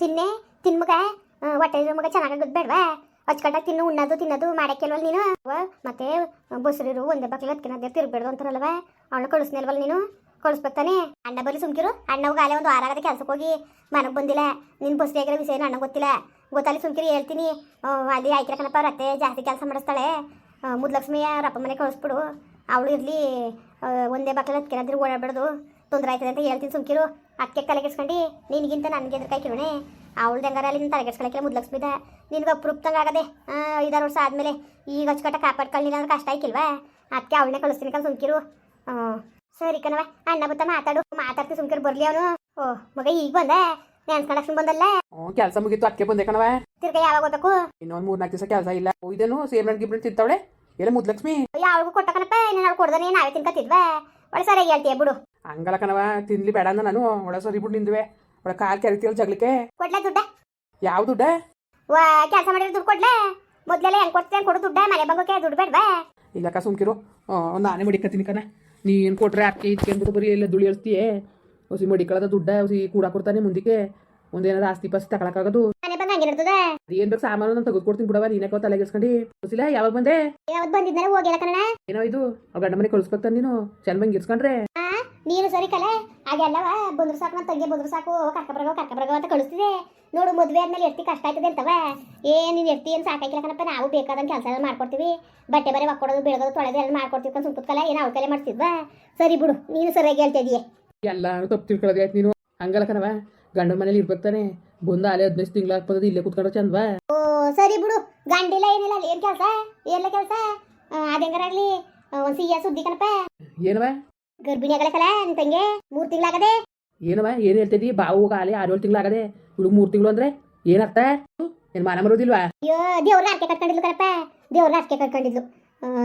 ತಿನ್ನೆ ತಿನ್ಮಗ ಹೊಟ್ಟೆ ಮಗ ಚೆನ್ನಾಗಾಗೋದು ಬೇಡವಾ ಹಚ್ಕೊಂಡಾಗ ತಿನ್ನು, ಉಣ್ಣದು, ತಿನ್ನೋದು ಮಾಡಕ್ಕೆಲ್ವಲ್ಲ ನೀನು. ಮತ್ತೆ ಬಸ್ರಿರು ಒಂದೇ ಬಕ್ಲ ಹತ್ಕಿನದೇ ತಿರ್ಬೇಡ್ದು ಅಂತಾರಲ್ವ ಅವಳು ಕಳಿಸ್ನಲ್ವಲ್ಲ ನೀನು? ಕಳಿಸ್ಬೇಕಾನೆ ಅಣ್ಣ ಬರೀ ಸುಮ್ಕಿರು. ಅಣ್ಣವ್ಗ ಅಲ್ಲೇ ಒಂದು ಆರಾಗದ ಕೆಲ್ಸಕ್ಕೆ ಹೋಗಿ. ಮನೆಗೆ ಬಂದಿಲ್ಲ. ನಿನ್ನ ಬಸ್ರಿ ಆಗಿರೋ ವಿಷಯ ಅಣ್ಣ ಗೊತ್ತಿಲ್ಲ. ಗೊತ್ತಲ್ಲಿ ಸುಮ್ಕಿರಿ, ಹೇಳ್ತೀನಿ. ಅಲ್ಲಿ ಆಯ್ಕೆ ಕಣಪ್ಪ ರತ್ತೆ ಜಾಸ್ತಿ ಕೆಲಸ ಮಾಡಿಸ್ತಾಳೆ. ಮುದ್ಲಕ್ಷ್ಮಿಯ ರಪ್ಪ ಮನೆ ಕಳಿಸ್ಬಿಡು. ಅವಳು ಇರಲಿ. ಒಂದೇ ಬಕ್ಲ ಹತ್ಕಿನಾದ್ರೂ ಓಡಾಡ್ಬಾರ್ದು ತೊಂದರೆ ಆಯ್ತದೆ ಅಂತ ಹೇಳ್ತೀನಿ ಸುಮ್ಕಿರು. ಅದಕ್ಕೆ ತಲೆಗೆಸ್ಕೊಂಡು ನಿನಗಿಂತ ನನಗೆ ಎದುರು ಕೈ ಕಿರುಣೆ. ಅವಳು ಹೆಂಗಾರ ಅಲ್ಲಿ ನಿನ್ನ ತಲೆಗೆಡ್ಸ್ಕೊಳಕ್ಕೆ ಮುದ್ಲಕ್ಷ್ಮಿದ ನಿನ್ಗೆ ಅಪ್ರೂಪ್ತಂಗೆ ಆಗದೆ ಐದಾರು ವರ್ಷ ಆದಮೇಲೆ ಈಗ ಅಚ್ಚುಕಟ್ಟ ಕಾಪಾಡ್ಕೊಳ್ಳಿಲ್ಲ ಅಂದ್ರೆ ಕಷ್ಟ ಆಯ್ಕಿಲ್ವಾ? ಅದಕ್ಕೆ ಅವಳನ್ನೇ ಕಳಿಸ್ತೀನಿ ಕಲ್ ಸುಮ್ಕಿರು. ಸರಿ ಕಣವ ಅಣ್ಣ ಬತ್ತ ಮಾತಾಡು. ಮಾತಾಡ್ತೀನಿ ಸುಮ್ಕಿರು ಬರ್ಲಿ ಅವನು. ಓ ಮಗ ಈಗ ಬಂದ? ನೆನ್ಸ್ಕೊಳಕ್ ಬಂದಲ್ಲ? ಕೆಲಸ ಮುಗಿತು ಅಕ್ಕೆ ಬಂದೆ ಕಣವ ತಿರ್ಗ ಯಾವಾಗ ಹೋಗ್ಬೇಕು ಇನ್ನೊಂದು ಮೂರ್ನಾಲ್ಕು ದಿವಸ ಕೆಲಸ ಇಲ್ಲ. ಇದೇನು ಸೇರ್ಮಣ್ ಗಿಬ್ರನ್ ತಿಂತಾವಳೆ? ಎಲ್ಲ ಮುದ್ಲಕ್ಷ್ಮಿ? ಯಾವಾಗೂ ಕೊಟ್ಟಕನಪ್ಪ ಇನ್ನು ನಾವು ಕೊಡ್ದಾನೆ ನಾವೇ ತಿನ್ಕತ್ತಿದ್ವಾ? ಒಳ್ಳೆ ಸರಿಯಾಗಿ ಹೇಳ್ತೀಯ ಬಿಡು. ಹಂಗಲ್ಲ ಕಣವ ತಿನ್ಲಿ ಬೇಡ ಅಂದ ನಾನು. ಒಳ ಸರಿ ಬಿಟ್ಟು ನಿಂದುವೆ. ಒಳ ಕಾಲು ಕೆರಿತೀವಲ್ಲ ಜಗ್ಲಿಕ್ಕೆ. ಕೊಡ್ಲಾ ದುಡ್ಡ? ಯಾವ ದುಡ್ಡ? ವಾ ಕೆಲಸ ಮಾಡಿದ್ರೆ ದುಡ್ಡು ಕೊಡ್ಲಾ? ಮೊದ್ಲೆಲ್ಲ ಹೆಂಗ್ ಕೊಡ್ತೇನೆ ಕೊಡು ದುಡ್ಡ. ಮನೆ ಬಂಗೋಕೆ ದುಡ್ಡು ಬೇಡವಾ? ಇಲ್ಲಕ್ಕ ಸುಮ್ಕಿರು. ನಾನೇ ಮಡಿಕತ್ತೀನಿ ಕಣ. ನೀನು ಕೊಟ್ರೆ ಅಕ್ಕಿ ಇಚ್ಚಿ ಅಂದ್ಬಿಟ್ಟು ಬರೀ ಎಲ್ಲ ದುಳಿ ಹೇಳ್ತೀಯೇ ಹೊಸಿ ಮಡಿಕಳದ ದುಡ್ಡ ಹೊಸಿ ಕೂಡ ಕೊಡ್ತಾನೆ ಮುಂದಕ್ಕೆ. ಒಂದೇನಾದ್ರು ಆಸ್ತಿ ಪಾಸ್ತಿ ತಗೊಳಕಾಗದು ಏನ್ ಬೇಕು ಸಾಮಾನು ನಾನು ತೆಗೆದುಕೊಡ್ತೀನಿ ಬಿಡವ ನೀನಕ್ಕ ತಲೆಗೆಸ್ಕೊಂಡು ಗೊತ್ತಿಲ್ಲ ಯಾವಾಗ ಬಂದೆ? ಯಾವಾಗ ಬಂದಿದ್ಮೇಲೆ ಹೋಗಿಲ್ಲ ಕಣ ಏನೋ ಇದು? ಅವ್ರ ಗಂಡ ಮನೆ ಕಳ್ಸ್ಕೊತಾನೆ ನೀನು ಚೆನ್ನಾಗಿ ಇರ್ಸ್ಕೊಂಡ್ರೆ? ನೀನು ಸರಿ ಕಲೆ? ಹಾಗೆಲ್ಲವ ಬಂದ್ರು ಸಾಕು ನನ್ನ ತಂಗಿ ಬಂದ್ರು ಸಾಕು. ಕಕ್ಕ ಬರಗ ಅಂತ ಕಳಿಸ್ತಿದೆ. ನೋಡು ಮದುವೆ ಆದ್ಮೇಲೆ ಎರ್ತಿ ಕಷ್ಟ ಆಯ್ತದೆ ಅಂತವ. ಏನ್ ನೀನು ಎರ್ತಿ ಏನು ಸಾಕಾಗಿಲ್ಲ ಕಣಪ್ಪ. ನಾವು ಬೇಕಾದಂಗೆ ಕೆಲಸ ಎಲ್ಲ ಮಾಡ್ಕೊಡ್ತೀವಿ. ಬಟ್ಟೆ ಬರೆ ಒಕ್ಕೊಡೋದು ಬೆಳಗೋದು ತೊಳೆದು ಎಲ್ಲ ಮಾಡ್ಕೊಡ್ತೀವಿ ಅಂತ ಸುಂಕುತ್ಕಲ್ಲ ಏನು ಅವ್ರ ಕಲೆ ಮಾಡ್ತಿದ್ವಾ? ಸರಿ ಬಿಡು ನೀನು ಸರಿಯಾಗಿ ಹೇಳ್ತಾ ಎಲ್ಲಾರು ಎಲ್ಲ ತಪ್ಪು ತಿಳ್ಕೊಳ್ಳೋದು ಆಯ್ತು ನೀನು. ಹಂಗಲ್ಲ ಕಣವ ಗಂಡ ಮನೇಲಿ ಇರ್ಬೇಕಾನೆ ಬಂದ ಅಲ್ಲೇ ಹದಿನೈದು ತಿಂಗಳು ಹಾಕ್ಬೋದು ಇಲ್ಲೇ ಕುತ್ಕೊಂಡ್ರೆ ಚಂದ್ವಾ ಓ ಸರಿ ಬಿಡು. ಗಂಡಿಲ್ಲ ಏನಿಲ್ಲ. ಅಲ್ಲಿ ಏನು ಕೆಲಸ? ಎಲ್ಲ ಕೆಲಸ? ಅದಂಗಾರಾಗ್ಲಿ ಒಂದು ಸಿಹಿಯ ಸುದ್ದಿ ಕಣಪ್ಪ. ಏನವ ಗರ್ಭಿಣಿ ಸಲ ನಿನ್ ತಂಗೆ? ಮೂರ್ ತಿಂಗಳಾಗದೆ? ಏನವ ಏನ್ ಹೇಳ್ತಿದ್ದಿ? ಬಾವು ಕಾಲಿ ಆರು ಏಳು ತಿಂಗಳಾಗದೆ. ಹುಡುಗ ಮೂರ್ ತಿಂಗಳು ಅಂದ್ರೆ ಏನರ್ಥ ಏನ್ ಮಾನ ಮರೋದಿಲ್ವಾ? ಅಯ್ಯೋ ದೇವ್ರ ಅರ್ಕೆ ಕಟ್ಕೊಂಡಿದ್ಲು ಕಣಪ್ಪ. ದೇವ್ರ ಅರ್ಕೆ ಕಟ್ಕೊಂಡಿದ್ಲು.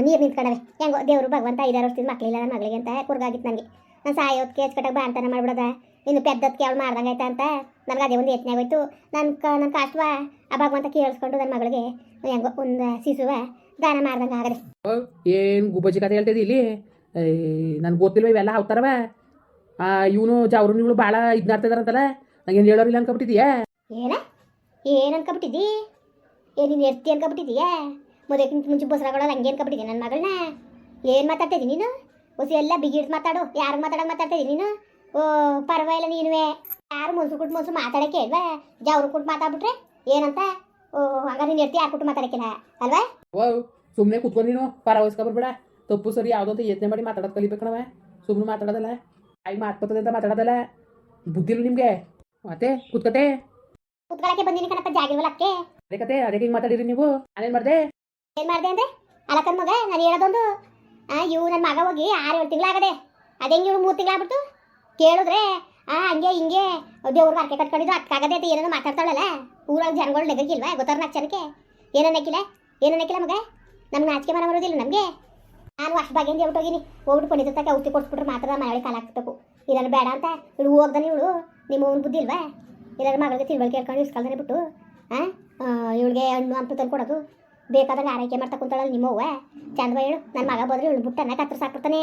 ನೀರು ನಿಂತ್ಕೊಂಡವೆ. ಹೆಂಗೋ ದೇವ್ರು ಭಗವಂತ ಐದಾರು ವರ್ಷದಿಂದ ಮಕ್ಳಿಲ್ಲ ನನ್ನ ಮಗಳಿಗೆ ಅಂತ ಕುರ್ಗಾಗಿತ್ತು ನನಗೆ ನಾನು ಸಾಯೋದಕ್ಕೆ ಬಾ ಬಾಂತನ ಮಾಡ್ಬಿಡೋದ. ಇನ್ನು ಪೆದ್ದದಕ್ಕೆ ಅವಳು ಐತ ಅಂತ ನನಗೆ ಅದೇ ಒಂದು ಯತ್ನೆ ಆಗೋಯ್ತು. ನನ್ನ ಕ ನನ್ನ ಕಾಷ್ಟವ ಆ ಭಗವಂತ ಕೇಳಿಸ್ಕೊಂಡು ನನ್ನ ಮಗಳಿಗೆ ಹೆಂಗೋ ಒಂದು ಸಿಸುವ ದಾನ ಮಾಡ್ದಂಗೆ ಆಗದೆ. ಏನ್ ಗುಬ್ಬಜಿ ಕತೆ ಹೇಳ್ತಿದ್ದಿ ಇಲ್ಲಿ? ನನ್ಗೆ ಗೊತ್ತಿಲ್ವ ಇವೆಲ್ಲ ಅವತಾರವ ಇವನು ಜಾವ್ರು ಇವಳು ಭಾಳ ಇದ್ನಾಡ್ತಿದಾರಂತಲ್ಲ ನಂಗೇನು ಹೇಳೋರಿಲ್ಲ ಅನ್ಕೊಬಿಟ್ಟಿದ್ಯಾ? ಏನ? ಏನು ಅನ್ಕೊಬಿಟ್ಟಿದ್ದಿ ಏ ನೀನು ಎರ್ತಿ ಅನ್ಕೊಬಿಟ್ಟಿದೀಯಾ? ಮದುವೆಕ್ಕಿಂತ ಮುಂಚೆ ಬಸ್ರಾಗೊಳಲ್ಲ ಹಂಗೆ ಅನ್ಕೊಬಿಟ್ಟಿದ್ದೆ ನನ್ನ ಮಗಳನ್ನ ಏನು ಮಾತಾಡ್ತಿದ್ದಿ ನೀನು? ಹೊಸಿ ಎಲ್ಲ ಬಿಗಿಡ್ದು ಮಾತಾಡು ಯಾರು ಮಾತಾಡೋ ಮಾತಾಡ್ತಿದ್ದಿ ನೀನು? ಓ ಪರವಾಗಿಲ್ಲ ನೀನುವೆ. ಯಾರು ಮನ್ಸು ಕೊಟ್ಟು ಮನ್ಸು ಮಾತಾಡೋಕೆ ಇಲ್ವಾ ಜವ್ರು ಕೊಟ್ಟು ಮಾತಾಡ್ಬಿಟ್ರೆ ಏನಂತ? ಓ ಹಂಗಾರೆ ನೀನು ಎರ್ತಿ ಯಾರು ಕೊಟ್ಟು ಮಾತಾಡಕ್ಕಿಲ್ಲ ಅಲ್ವಾ? ಓ ಸುಮ್ಮನೆ ಕುತ್ಕೊಂಡು ನೀನು ತಪ್ಪು ಸರಿ ಯಾವುದೋ ಅಂತ ಯೋಚನೆ ಮಾಡಿ ಮಾತಾಡೋದು ಕಲಿಬೇಕಣವ ಸುಮ್ಮನೆ ಮಾತಾಡೋದಲ್ಲ ಐ ಮಾತಾಡ್ತದೆ ಬರ್ತದೆ ಅಂತ ಮಾತಾಡೋದಲ್ಲ ಬುದ್ಧಿಲ್ಲ ನಿಮಗೆ ಮತ್ತೆ ಕುತ್ಕತೆ ಕುತ್ಕೊಳಕ್ಕೆ ಬಂದಿನಿ ಕಣಪ್ಪ ಜಾಗಿಲ್ವಲ್ಲ ಅಕ್ಕೆ ಅದೇ ಕತೆ ಅದಕ್ಕೆ ಹಿಂಗೆ ಮಾತಾಡಿರಿ ನೀವು ನಾನೇನು ಮಾಡಿದೆ ಏನು ಮಾಡಿದೆ ಅಂದ್ರೆ ಅಲಕ್ಕನ ಮಗ ನಾನು ಹೇಳೋದೊಂದು ಇವು ನನ್ನ ಮಗ ಹೋಗಿ ಆರು ಏಳು ತಿಂಗಳಾಗದೆ ಹಿಂಗೆ ಇವಳು ಮೂರು ತಿಂಗಳಾಗ್ಬಿಟ್ಟು ಕೇಳಿದ್ರೆ ಆ ಹಂಗೆ ಹಿಂಗೆ ದೇವ್ರಿಗೆ ಅರ್ಕೆ ಕಟ್ಕೊಂಡಿದ್ದು ಅಕ್ಕಾಗದೆ ಅಂತ ಏನೇನೋ ಮಾತಾಡ್ತಾಳಲ್ಲ ಊರಾಗ ಜನಗಳು ನೆಗಕ್ಕಿಲ್ವಾ ಗೊತ್ತಾರ ನಾಲ್ಕು ಜನಕ್ಕೆ ಏನನ್ನಕ್ಕಿಲ್ಲ ಏನನ್ನಕ್ಕಿಲ್ಲ ಮಗ ನಮ್ಗೆ ನಾಚಿಕೆ ಮರ ಬರೋದಿಲ್ಲ ನಮಗೆ ನಾನು ಅಷ್ಟು ಬಾಗಿ ಒಂದು ಹೋಗಿನಿ. ಹೋಗ್ಬಿಟ್ಟು ಪಂಡಿತ ತಕ್ಕ ಔಷಧಿ ಕೊಡ್ಸ್ಬಿಟ್ರೆ ಮಾತ್ರ ಮನೆಯೊಳಗೆ ಕಾಲ ಹಾಕ್ಬೇಕು. ಇಲ್ಲ ಬೇಡ ಅಂತ. ಇವಳು ಹೋಗ್ದಾನೆ ಇವಳು. ನಿಮ್ಮ ಅವ್ನ ಬುದ್ಧಿ ಇಲ್ವಾ? ಇಲ್ಲಾದ್ರೆ ಮಗಳಿಗೆ ತಿಳುವಳಿಕೆ ಹೇಳ್ಕೊಂಡು ಇಸ್ಕಲ್ದನೆ ಬಿಟ್ಟು. ಹಾಂ ಇವಳಿಗೆ ಹಣ್ಣು ಅಂತ ತಂದು ಕೊಡೋದು. ಬೇಕಾದಾಗ ಆರೈಕೆ ಮಾಡ್ತಾ ಕುಂತಾಳಲ್ಲ ನಿಮ್ಮವ್ವ ಚಂದ ಹೇಳು. ನನ್ನ ಮಗ ಬಂದ್ರೆ ಇವಳು ಬುಟ್ಟನ್ನ ಕತ್ರ ಸಾಕ್ಬಿಡ್ತಾನೆ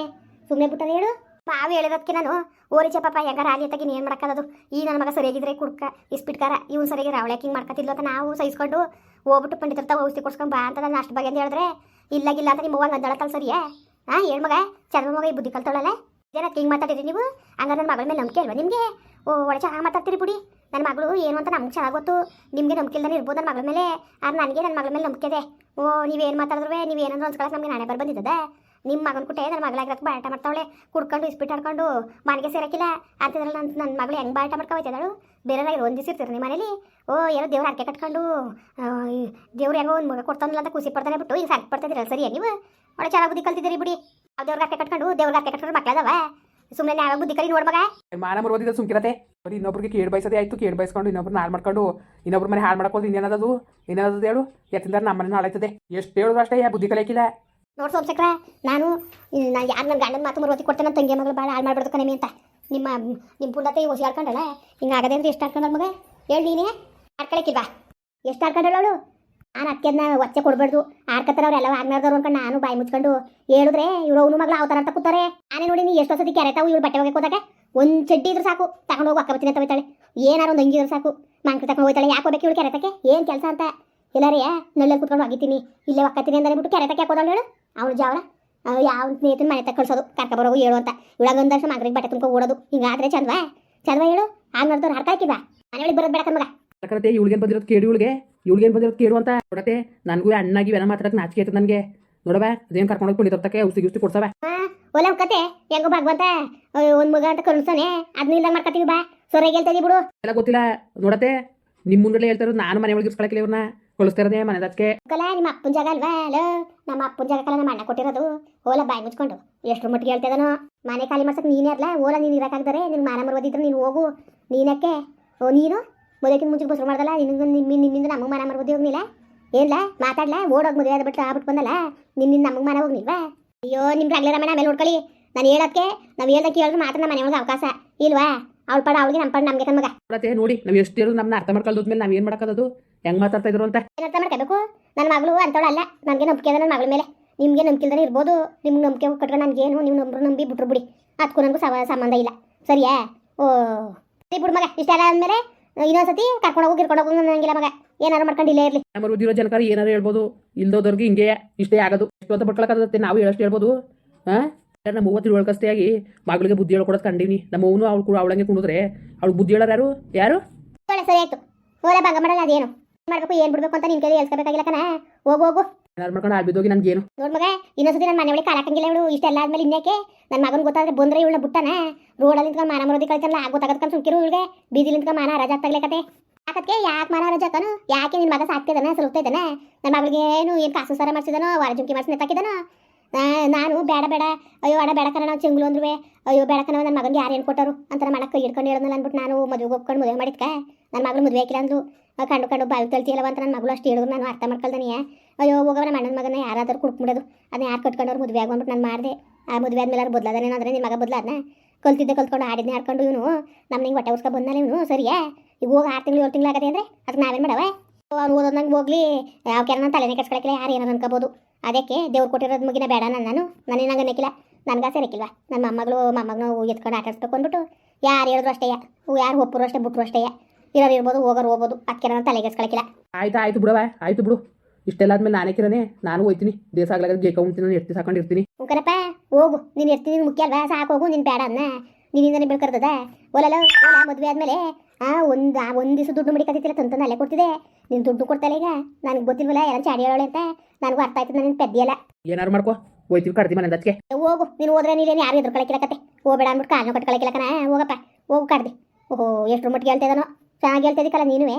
ಸುಮ್ಮನೆ ಬಿಟ್ಟನೆ ಹೇಳು. ಮಾವು ಹೇಳಿರೋದಕ್ಕೆ ನಾನು ಓರಿ ಪಾಪ ಹೆಂಗಾರ ಆಗಲಿ ತಗಿ ಏನು ಮಾಡೋಕ್ಕದು ಈ ನನ್ನ ಮಗ ಸರಿಯಾಗಿದ್ರೆ ಕುಡ್ಕ ಇಸ್ಬಿಟ್ಕಾರ ಇವ್ನು ಸರಿಯಾಗಿ ರಾವಳಿ ಹಾಕಿಂಗ್ ಮಾಡ್ಕೊತಿದ್ಲು ಅಂತ ನಾವು ಸಹಿಸ್ಕೊಂಡು ಹೋಗ್ಬಿಟ್ಟು ಪಂಡಿತರ ತಾವ ಔಷಧಿ ಕೊಡ್ಸ್ಕೊಂಡು ಬಾ ಅಂತ ನಾನು ಅಷ್ಟು ಬಗ್ಗೆ ಅಂತ ಹೇಳಿದ್ರೆ ಇಲ್ಲಾಗಿಲ್ಲ ಅಂತ ನಿಮ್ಮ ಹಂಗೆ ಅಂದಳತ್ತಲ್ಲ ಸರಿಯಾ ಹಾಂ ಹೇಳು ಮಗ? ಚರ್ಮ ಮಗ ಈ ಬುದ್ಧಿ ಕಲ್ತೊಳಲ್ಲ? ಏನಕ್ಕೆ ಹಿಂಗೆ ಮಾತಾಡಿರಿ ನೀವು? ಹಂಗಾರೆ ನನ್ನ ಮಗಳ ಮೇಲೆ ನಂಬಿಕೆ ಅಲ್ವಾ ನಿಮಗೆ? ಓ ಒಳ್ಳೆ ಚೆನ್ನಾಗಿ ಮಾತಾಡ್ತೀರಿ ಬಿಡಿ ನನ್ನ ಮಗಳು ಏನು ಅಂತ ನಮ್ಗೆ ಚೆನ್ನಾಗಿ ಗೊತ್ತು. ನಿಮಗೆ ನಂಬಿಕೆ ಇಲ್ಲದೇ ಇರ್ಬೋದು ನನ್ನ ಮಗಳ ಮೇಲೆ. ಆದ್ರೆ ನನಗೆ ನನ್ನ ಮಗಳ ಮೇಲೆ ನಂಬಿಕೆ ಇದೆ. ಓ ನೀವೇನು ಮಾತಾಡಿದ್ರು ನೀವೇನಾದ್ರು ಅನ್ಸ್ಕೊಳಕ್ಕೆ ನಮಗೆ ನಾನೇ ಬರ್ ಬಂದಿದ್ದದ ನಿಮ್ಮ ಮಗನ ಕುಟ್ಟೆ ನನ್ನ ಮಗಳಾಗಿರೋಕ್ಕೆ ಬಾಟ ಮಾಡ್ತಾವಳೆ. ಕುಡ್ಕೊಂಡು, ಇಸ್ಪಿಟ್ ಆಡ್ಕೊಂಡು, ಮನೆಗೆ ಸೇರಕ್ಕಿಲ್ಲ ಅಂತಂದ್ರೆ ನನ್ನ ನನ್ನ ಮಗಳು ಹೆಂಗೆ ಬಾಟ ಮಾಡ್ಕೊಯ್ತಿದ್ದಾಳು ಬೇರೆ ಇರ್ತೀರಿ ನಿಮ್ಮ ಮನೇಲಿ ಓ ಏನೋ ದೇವ್ರ ಹರಕೆ ಕಟ್ಕೊಂಡು ದೇವ್ರು ಹೆಂಗೋ ಒಂದು ಮಗ ಕೊಡ್ತಾನಲ್ಲ ಅಂತ ಖುಷಿ ಪಡ್ತಾನೆ ಬಿಟ್ಟು ಈಗ ಸಾಕು ಪಡ್ತಿದ್ದೀರಲ್ಲ ಸರಿಯಾ ನೀವು? ಒಳ್ಳೆ ಚೆನ್ನಾಗಿ ಬುದ್ಧಿ ಕಲ್ತಿದ್ದೀರಿ ಬಿಡಿ. ಆ ದೇವ್ರ ಹರಕೆ ಕಟ್ಕೊಂಡು ದೇವ್ರ ಹರಕೆ ಕಟ್ಕೊಂಡು ಮಕ್ಕಳದವ ಸುಮ್ಮನೆ ಯಾವ ಬುದ್ಧಿ ಕಲಿ ನೋಡ್ ಮಗ. ಮಾನ ಮರೋದಿಲ್ಲ ಸುಮ್ಕಿರತೆ ಬರೀ ಇನ್ನೊಬ್ರಿಗೆ ಕೇಡ್ ಬಯಸೋದೇ ಆಯ್ತು ಕೇಡ್ ಬಯಸ್ಕೊಂಡು ಇನ್ನೊಬ್ರು ಹಾಳು ಮಾಡ್ಕೊಂಡು ಇನ್ನೊಬ್ರ ಮನೆ ಹಾಳು ಮಾಡ್ಕೊಂಡು ಇನ್ನೇನದದು ಇನ್ನೇನದು ಹೇಳು? ಯಾಕಂದ್ರೆ ನಮ್ಮ ಮನೆ ಹಾಳಾಯ್ತದೆ ಎಷ್ಟು ಹೇಳಿದ್ರು ಅಷ್ಟೇ ಯಾ ಬುದ್ಧಿ ಕಲಿಯಕ್ಕಿಲ್ಲ ನೋಡಿ ಸೋಮಶೇಖರ ನಾನು ನಾನು ಯಾರು ನನ್ನ ಗಂಡನ ಮಾತು ಮರುವತಿ ಕೊಡ್ತೇನೆ ನನ್ನ ತಂಗಿ ಮಗಳು ಭಾಳ ಹಾಳು ಮಾಡ್ಬಿಡ್ತು ಕಣಮಿ ಅಂತ. ನಿಮ್ಮ ನಿಮ್ಮ ಪುಂಡತೆ ಹೊಸಿ ಆಡ್ಕೊಂಡಳ? ಹಿಂಗೆ ಆಗದೆ ಅಂದ್ರೆ ಎಷ್ಟು ಆಡ್ಕೊಂಡಳ ಮಗ? ಹೇಳಿ ನೀನೇ. ಆಡ್ಕೊಳಕ್ಕಿಲ್ವಾ ಎಷ್ಟು ಆಡ್ಕೊಂಡಳು ಅವಳು? ನಾನು ಅತ್ಯದ್ನ ಒಚ್ಚೆ ಕೊಡಬಾರ್ದು. ಆಡ್ಕತ್ತಾರ ಎಲ್ಲ ಆಗ್ನಾರ್ದವ್ರು ಅನ್ಕೊಂಡು ನಾನು ಬಾಯಿ ಮುಚ್ಕೊಂಡು ಹೇಳಿದ್ರೆ ಇವ್ರು ಅವನು ಮಗಳು ಅವತಾರ ಅಂತ ಕೂತಾರೆ. ಆನೆ ನೋಡಿ ನೀ ಎಷ್ಟು ಸತಿ ಕೆರೆತಾವು ಇವ್ರು ಬಟ್ಟೆ ಹೋಗಿ ಹೋದಾಗ. ಒಂದು ಚಡ್ಡಿ ಇದ್ರೆ ಸಾಕು. ತಗೊಂಡು ಹೋಗಿ ಅಕ್ಕ ಬತ್ತೀನಿ ಅಂತ ಬೈತಾಳೆ ಏನಾರು ಒಂದು ಅಂಗಿ ಸಾಕು. ಮಂಕ್ ತಕೊಂಡು ಹೋಗ್ತಾಳೆ ಯಾಕೆ ಹೋಗ್ಬೇಕು ಇವಳು ಕೆರೆತಕ್ಕೆ? ಏನು ಕೆಲಸ ಅಂತ? ಎಲ್ಲಾರೇ ನಳ್ಳಲ್ಲಿ ಕುತ್ಕೊಂಡು ಹೋಗಿದ್ದೀನಿ ಇಲ್ಲೇ ಒಕ್ಕತ್ತೀನಿ ಅಂದರೆ ಬಿಟ್ಟು ಕೆರೆತಕ್ಕೆ ಯಾಕೋದಳು ಹೇಳು? ಅವಳು ಜಾವಳ. ಯಾವ ಸ್ನೇಹಿತನ ಮನೆ ತಕ್ಕೊಳ್ಸೋದು ಕರ್ಕೊಬರೋಗು ಹೇಳು ಅಂತ. ಇವಾಗ ಒಂದು ವರ್ಷ ಮಗ್ರಿಗೆ ಬಟ್ಟೆ ತುಂಬ ಓಡೋದು. ಹಿಂಗಾದ್ರೆ ಚಂದ್ವಾ ಚಂದ್ವಾ ಹೇಳು. ಹಾಗೆ ನೋಡಿದ್ರೆ ಅರ್ಥ ಹಾಕಿದ ಮನೆಯೊಳಗೆ ಬರೋದು ಬೇಡ ಮಗ. ಯಾಕಂದ್ರೆ ಇವಳಿಗೇನು ಬಂದಿರೋದು ಕೇಳಿ ಇವಳಿಗೆ. ಇವಳಿಗೇನು ಬಂದಿರೋದು ಕೇಳು ಅಂತ. ನೋಡತೆ ನನಗೂ ಅಣ್ಣಾಗಿ ವೆನ ಮಾತಾಡಕ್ಕೆ ನಾಚಿಕೆ ಆಯ್ತದ ನನಗೆ. ನೋಡವ ಅದೇನು ಕರ್ಕೊಂಡೋಗಿ ಕುಣಿತಕ್ಕೆ ಔಷಧಿ ಉಸಿ ಕೊಡ್ಸವ ಒಲೆ ಕತೆ ಹೆಂಗೋ ಭಗವಂತ ಒಂದು ಮಗ ಅಂತ ಕರುಣಿಸ್ತಾನೆ. ಅದನ್ನ ಇಲ್ಲ ಮಾಡ್ಕೊತೀವಿ ಬಾ. ಸೊರಗೆ ಹೇಳ್ತೀವಿ ಬಿಡು. ಎಲ್ಲ ಗೊತ್ತಿಲ್ಲ. ನೋಡತೆ ನಿಮ್ಮ ಮುಂದೆ ಹೇಳ್ತಾರ ನಾನು ಮನೆ ಒಳಗೆ ಇರ್ಸ್ಕೊಳಕ್ಕಿಲ್ಲ ಇವ್ರನ್ನ ಕಳಿಸ್ತಾ ಇರೋದೇ ಮನೆ ದಚ್ಚಕ್ಕೆ ಕಲ ನಿಮ್ಮ ಅಪ್ಪನ ಜಾಗ ಅಲ್ವಾ? ಅಲೋ ನಮ್ಮ ಅಪ್ಪನ ಜಾಗ ಕಲ ನಮ್ಮ ಅಣ್ಣ ಕೊಟ್ಟಿರೋದು. ಓಲ ಬಾಯಿ ಮುಚ್ಕೊಂಡು. ಎಷ್ಟು ಮಟ್ಟಿಗೆ ಹೇಳ್ತಿದಾನೋ ಮನೆ ಖಾಲಿ ಮಾಡ್ಸಕ್ ನೀನೇ ಅಲ್ಲ ಓಲ ನೀನು ಇರಕ್ಕಾಗ್ದರೆ? ನಿನ್ ಮಾನ ಮರ್ಬೋದಿದ್ರೆ ನೀನು ಹೋಗು. ನೀನಕ್ಕೆ? ಓ, ನೀನು? ಮದುವೆಗಿಂತ ಮುಂಚೆ ಬಸ್ರು ಮಾಡ್ದಲ್ಲ? ನಿನಗೆ ನಿಮ್ಮ ನಿಮ್ಮಿಂದ ನಮಗೆ ಮಾನ ಮರ್ಬೋದಿ ಹೋಗ್ನಿಲ್ಲ ಏನ್ಲ? ಮಾತಾಡ್ಲ? ಓಡೋಗಿ ಮದುವೆ ಆದ್ಬಿಟ್ಟು ಆಗ್ಬಿಟ್ಟು ಬಂದಲ್ಲ? ನಿನ್ನಿಂದ ನಮಗೆ ಮಾನ ಹೋಗ್ನಿಲ್ವಾ? ಅಯ್ಯೋ ನಿಮ್ಮ ರಾಗ್ಲೇ ರಮಣ ಮೇಲೆ ನೋಡ್ಕೊಳ್ಳಿ ನಾನು ಹೇಳೋಕ್ಕೆ ನಾವು ಹೇಳ್ದಕ್ಕೆ ಹೇಳಿದ್ರೆ ಮಾತ್ರ ನಮ್ಮ ಮನೆಯೊಳಗೆ ಅವಕಾಶ. ಇಲ್ವಾ? ಅವಳ ಪಡ ಅವಳಿಗೆ ನಮ್ಮ ಪಡ ನಮಗೆ ಕಣ್ಮಗ ಮತ್ತೆ ನೋಡಿ ನಾವು ಎಷ್ಟು ಹೇಳೋದು ನಮ್ಮನ್ನ ಅರ್ಥ ಮಾಡ್ಕೊಳ್ದ್ಮೇಲೆ ನಾವು ಏನು ಮಾಡೋಕ್ಕದು ಹೆಂಗ್ ಮಾತಾಡ್ತಾ ಇದ್ರು ಅಂತ ಅರ್ಥ ಮಾಡ್ಕೋಬೇಕು? ನನ್ನ ಮಗಳು ಅಂತವಳಲ್ಲ ನನಗೆ ನಂಬಿಕೆ ಅದ ನನ್ನ ಮಗಳ ಮೇಲೆ. ನಿಮಗೆ ನಂಬಿಕೆ ಇರ್ಬೋದು. ನಿಮ್ಗೆ ನಂಬಿಕೆ ಕಟ್ಕೊಂಡು ಏನು? ನೀವು ನಂಬರ್ ನಂಬಿ ಬಿಟ್ರು ಬಿಡಿ ಅದಕ್ಕೂ ನನಗೂ ಸವ ಸಂಬಂಧ ಇಲ್ಲ. ಸರಿಯಾ? ಓ ಸರಿ ಬಿಡು ಮಗ. ಇಷ್ಟ ಎಲ್ಲ ಅಂದಮೇಲೆ ಇನ್ನೊಂದ್ಸತಿ ಕರ್ಕೊಂಡು ಹೋಗಿ ಗಿರ್ಕೊಂಡು ಹೋಗು ನನಗಿಲ್ಲ ಮಗ. ಏನಾರು ಮಾಡ್ಕೊಂಡು ಇಲ್ಲೇ ಇರಲಿ. ನಮ್ಮ ಉದ್ದಿರೋ ಜನಕಾರ ಏನಾರು ಹೇಳ್ಬೋದು. ಇಲ್ದೋದವ್ರಿಗೆ ಹಿಂಗೆ ಇಷ್ಟೇ ಆಗೋದು. ಇಷ್ಟು ಅಂತ ಬಟ್ಕೊಳಕ್ಕಾಗತ್ತೆ ನಾವು ಹೇಳಷ್ಟು ಹೇಳ್ಬೋದು? ಹಾಂ ನಮ್ಮ ಮೂವತ್ತು ತಿಳುವಳ್ಕಸ್ತೆಯಾಗಿ ಮಗಳಿಗೆ ಬುದ್ಧಿ ಹೇಳ್ಕೊಡೋದು ಕಂಡೀನಿ. ನಮ್ಮ ಅವನು ಅವಳು ಕೂಡ ಅವಳಂಗೆ ಕುಣಿದ್ರೆ ಅವಳು ಬುದ್ಧಿ ಹೇಳೋರು ಯಾರು? ಯಾರು? ಒಳ್ಳೆ ಸರಿ ಆಯ್ತು. ಓಲೆ ಭಂಗ ಮಾಡಲ್ಲ ಅದೇನು? ಮಾಡ್ಬೇಕು ಏನ್ ಬಿಡ್ಬೇಕು ಅಂತ ನಿನ್ ಕೈ ಎಲ್ಸ್ಕೋಬೇಕಾಗಿಲ್ಲ ಕಣ? ಹೋಗು ಹೋಗು. ಏನಾರು ಮಾಡ್ಕೊಂಡು ಆ ಬಿದ್ದೋಗಿ ಏನು ನೋಡ್ ಮಗ ಇನ್ನೊಂದ್ಸತಿ ನನ್ನ ಮನೆ ಒಳಗೆ ಕಾಲಾಕಂಗಿಲ್ಲ ಇವಳು. ಇಷ್ಟೆಲ್ಲ ಆದ್ಮೇಲೆ ಇನ್ಯಾಕೆ? ನನ್ನ ಮಗನ ಗೊತ್ತಾದ್ರೆ ಬಂದ್ರೆ ಇವಳ ಬಿಟ್ಟನ. ರೋಡಲ್ಲಿ ನಿಂತ್ಕೊಂಡು ಮಾನ ಮರೋದಿ ಕಳ್ತಲ್ಲ ಆಗ ಗೊತ್ತಾಗತ್ಕೊಂಡು ಸುಮ್ಕಿರು ಇವಳಿಗೆ. ಬೀದಿ ನಿಂತ್ಕೊಂಡು ಮಾನ ರಜಾ ಆಗ್ತಾಗ್ಲೇಕತೆ ಯಾಕತ್ಗೆ ಯಾಕೆ ಮಾನ ರಜಾ ತಾನು ಯಾಕೆ ನಿನ್ನ ಮಗ ಸಾಕ್ತಿದ್ದಾನೆ ಇದ್ದಾನ? ನನ್ನ ಮಗಳಿಗೆ ಏನು ಏನು ಕಾಸು ಸಾರ ಮಾಡಿಸಿದಾನೋ ವಾರ ಜುಂಕಿ ಮಾಡಿಸಿ ನೆತ್ತಾಕಿದಾನೋ? ನಾನು ಬೇಡ ಬೇಡ. ಅಯ್ಯೋ ಅಡ ಬೇಡ ನಾವು ಚಿಂಗ್ಲು ಅಂದ್ರೆ ಅಯ್ಯೋ, ಬೇಡ ಕಣ ನನ್ನ ಮಗನಿಗೆ ಯಾರು ಏನು ಕೊಟ್ಟರು? ಅಂತ ಮಾಡಕ್ಕೆ ಕೈ ಇಡ್ಕೊಂಡು ಹೇಳೋದು ಅಂದ್ಬಿಟ್ಟು ನಾನು ಮದುವೆಗೆ ಹೋಗ್ಕೊಂಡು ಮದುವೆ ಮಾಡಿದ್ಕ? ನನ್ನ ಮಗಳು ಮದುವೆ ಆಕಿಲ್ಲ ಅಂದ್ರು ಕಂಡು ಕಂಡು ಬಾವಿ ತಳ್ತಿಲ್ಲವ ಅಂತ ನನ್ನ ಮಗಳು ಅಷ್ಟು ಹೇಳಿದ್ರು, ನಾನು ಅರ್ಥ ಮಾಡ್ಕೊಳ್ತಾನೆ ಅಯ್ಯೋ ಹೋಗವ ನಮ್ಮ ಅಣ್ಣನ ಮಗನ ಯಾರಾದರೂ ಕುಡ್ಕ್ಬಿಡೋದು. ಅದನ್ನ ಯಾರು ಕಟ್ಕೊಂಡವ್ರು ಮದುವೆ ಆಗೊಂಬಿಟ್ಟು ನಾನು ಮಾಡಿದೆ. ಆ, ಮದುವೆ ಆದ್ಮೇಲೆ ಅವ್ರು ಬದಲಾದನೇನೋ ಅಂದರೆ ನಿಮ್ಮ ಮಗ ಬದಲಾದ್ನ? ಕಲ್ತಿದ್ದೆ ಕಲ್ತ್ಕೊಂಡು ಆಡಿದ್ನೆ ಆಡ್ಕೊಂಡು ಇವನು. ನಮ್ಮ ಹಿಂಗೆ ಹೊಟ್ಟೆ ಉಸ್ಕೊ ಬಂದಲ್ಲ ಇವನು. ಸರಿಯಾ? ಈಗ ಹೋಗಿ ಆರು ತಿಂಗಳು ಏಳು ತಿಂಗಳು ಆಗತ್ತೆ ಅಂದರೆ ಅದಕ್ಕೆ ನಾವೇನು ಮಾಡವ ಅವ್ನು ಓದೋದಂಗೆ ಹೋಗ್ಲಿ. ಯಾವ ಕೆರ ನಾನು ತಲೆನೇ ಕಟ್ಕೊಳಕ್ಕಿಲ್ಲ ಯಾರು ಏನಾರು ಅನ್ಕೋಬೋದು. ಅದಕ್ಕೆ ದೇವ್ರು ಕೊಟ್ಟಿರೋದು ಮುಗಿನ ಬೇಡ ನಾನು ನಾನು. ನನಗೆ ನಂಗೆ ಅನ್ನಕ್ಕಿಲ್ಲ ನನಗೆ ಸೇರಕ್ಕಿಲ್ವ ನನ್ನ ಮೊಮ್ಮಗಳು ಮೊಮ್ಮಗನ ಎತ್ಕೊಂಡು ಆಟ ಆಡಿಸ್ಬೇಕು ಅಂದ್ಬಿಟ್ಟು ಯಾರು ಹೇಳಿದ್ರು ಅಷ್ಟೇ ಯಾರು ಒಪ್ಪರು ಅಷ್ಟೇ ಬಿಟ್ಟರು ಅಷ್ಟೇ ಇರೋರು ಇರ್ಬೋದು ಹೋಗೋರು ಹೋಗ್ಬೋದು. ಅದಕ್ಕೆ ನಾನು ತಲೆಗೆಡ್ಸ್ಕೊಳಕ್ಕಿಲ್ಲ ಆಯ್ತು ಆಯ್ತು ಬಿಡವ ಆಯ್ತು ಬಿಡು. ಇಷ್ಟೆಲ್ಲ ಆದ್ಮೇಲೆ ನಾನೇ ಕಿರನೇ ನಾನು ಹೋಯ್ತೀನಿ. ದೇಶ ಆಗ್ಲಾಗ ಜೇಕ ಉಂಟು ನಾನು ಎತ್ತಿ ಸಾಕೊಂಡಿರ್ತೀನಿ ಉಂಕರಪ್ಪ ಹೋಗು. ನೀನು ಇರ್ತೀನಿ ನೀನು ಮುಖ್ಯ ಅಲ್ವಾ? ಸಾಕು ಹೋಗು ನೀನು ಬೇಡ ಅನ್ನ ನಿನ್ನಿಂದನೇ ಬೆಳ್ಕರ್ತದ ಒಲಲ್ಲ ಒಲ ಮದುವೆ ಆದ್ಮೇಲೆ ಆ ಒಂದು ಒಂದು ದಿವಸ ದುಡ್ಡು ಮಡಿಕತ್ತಿಲ್ಲ ತಂತಂದು ಅಲ್ಲೇ ಕೊಡ್ತಿದೆ ನೀನು ದುಡ್ಡು ಕೊಡ್ತಾಲೆ ಈಗ. ನನಗೆ ಗೊತ್ತಿಲ್ವಲ್ಲ ಯಾರು ಚಾಡಿ ಹೇಳೋಳೆ ಅಂತ. ನನಗೂ ಅರ್ಥ ಆಯ್ತದ ನನ್ನ ಪೆದ್ದಿಯಲ್ಲ ಏನಾರು ಮಾಡ್ಕೋ ಹೋಯ್ತೀವಿ ಕಡ್ದಿ ಮನೆ ಅದಕ್ಕೆ ಹೋಗು ನೀನು ಹೋದ್ರೆ ನೀನೇನು ಯಾರು ಎದುರು ಕಳಕಿಲ್ಲ ಕತೆ ಹೋಗ್ಬೇಡ ಅಂದ್ಬಿಟ್ಟು ಕಾಲನ್ನು ಕಟ್ಕೊಳಕಿಲ್ಲ ಕಣ. ಹೋಗಪ್ಪ ಹೋಗು ಕಡ್ದಿ ಓಹೋ ಎಷ್ಟು ಮಟ್ಟಿಗೆ ಹೇಳ್ತಿದ್ದಾನೋ ಚೆನ್ನಾಗಿ ಹೇಳ್ತಿದ್ದಕ್ಕಲ್ಲ ನೀನುವೆ?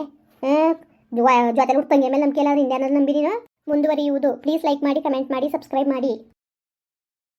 ಜೊತೆ ತಂಗಿ ಮೇಲೆ ನಂಬಿಕೆ ಇಲ್ಲ ಇನ್ನೇನಾದ್ರು ನಂಬಿ ನೀನು ಮುಂದುವರಿಯುವುದು. ಪ್ಲೀಸ್ ಲೈಕ್ ಮಾಡಿ ಕಮೆಂಟ್ ಮಾಡಿ ಸಬ್ಸ್ಕ್ರೈಬ್ ಮಾಡಿ.